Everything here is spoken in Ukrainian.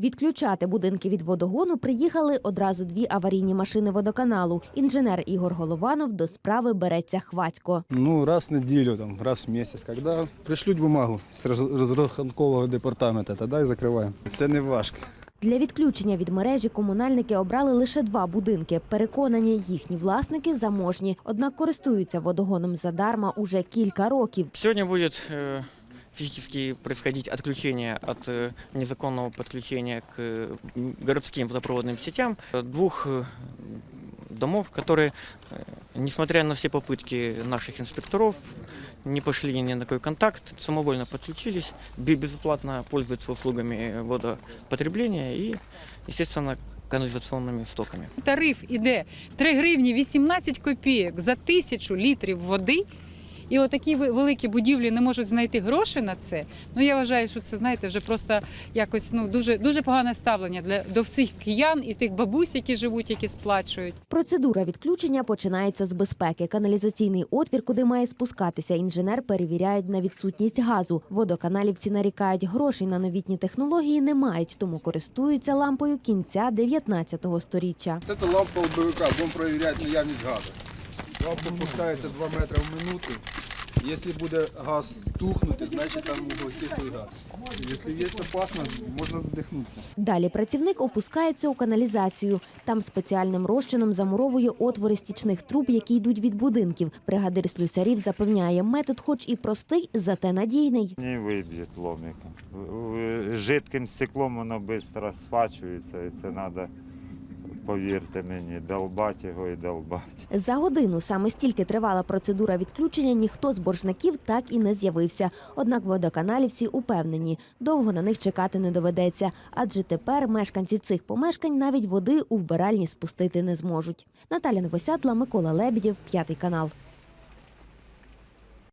Відключати будинки від водогону приїхали одразу дві аварійні машини водоканалу. Інженер Ігор Голованов до справи береться хвацько. Ну, раз в неделю, там, раз в місяць. Когда пришлють бумагу з роз- розрахункового департаменту, тоді і закриваємо. Це не важко. Для відключення від мережі комунальники обрали лише два будинки. Переконані, їхні власники заможні, однак користуються водогоном задарма уже кілька років. Сегодня будет э, физически происходить отключение от э, незаконного подключения к э, м, городским водопроводным сетям э, двух э, домов, которые, э, несмотря на все попытки наших инспекторов, не пошли ни на какой контакт, самовольно подключились, бе- безоплатно пользуются услугами водопотребления и, естественно, канализационными стоками. Тариф іде 3 гривні 18 копійок за тисячу літрів води. і отакі великі будівлі не можуть знайти гроші на це. Ну я вважаю, що це знаєте вже просто якось ну дуже дуже погане ставлення для до всіх киян і тих бабусь, які живуть, які сплачують. Процедура відключення починається з безпеки. Каналізаційний отвір, куди має спускатися інженер, перевіряють на відсутність газу. Водоканалівці нарікають, грошей на новітні технології не мають, тому користуються лампою кінця 19 сторіччя. Це лампа УБВК, будемо перевіряти наявність газу. Лампа пускається 2 метри в минуту. Якщо буде газ тухнути, значить там вуглекислий газ. Якщо є опасно, можна задихнутися. Далі працівник опускається у каналізацію. Там спеціальним розчином замуровує отвори стічних труб, які йдуть від будинків. Бригадир слюсарів запевняє, метод, хоч і простий, зате надійний. Не виб'є ломиком. В- Жидким стеклом воно швидко сфачується, і це треба, повірте мені, долбать його і долбать. За годину саме стільки тривала процедура відключення. Ніхто з боржників так і не з'явився. Однак водоканалівці упевнені, довго на них чекати не доведеться, адже тепер мешканці цих помешкань навіть води у вбиральні спустити не зможуть. Наталя Новосядла, Микола Лебідів, п'ятий канал.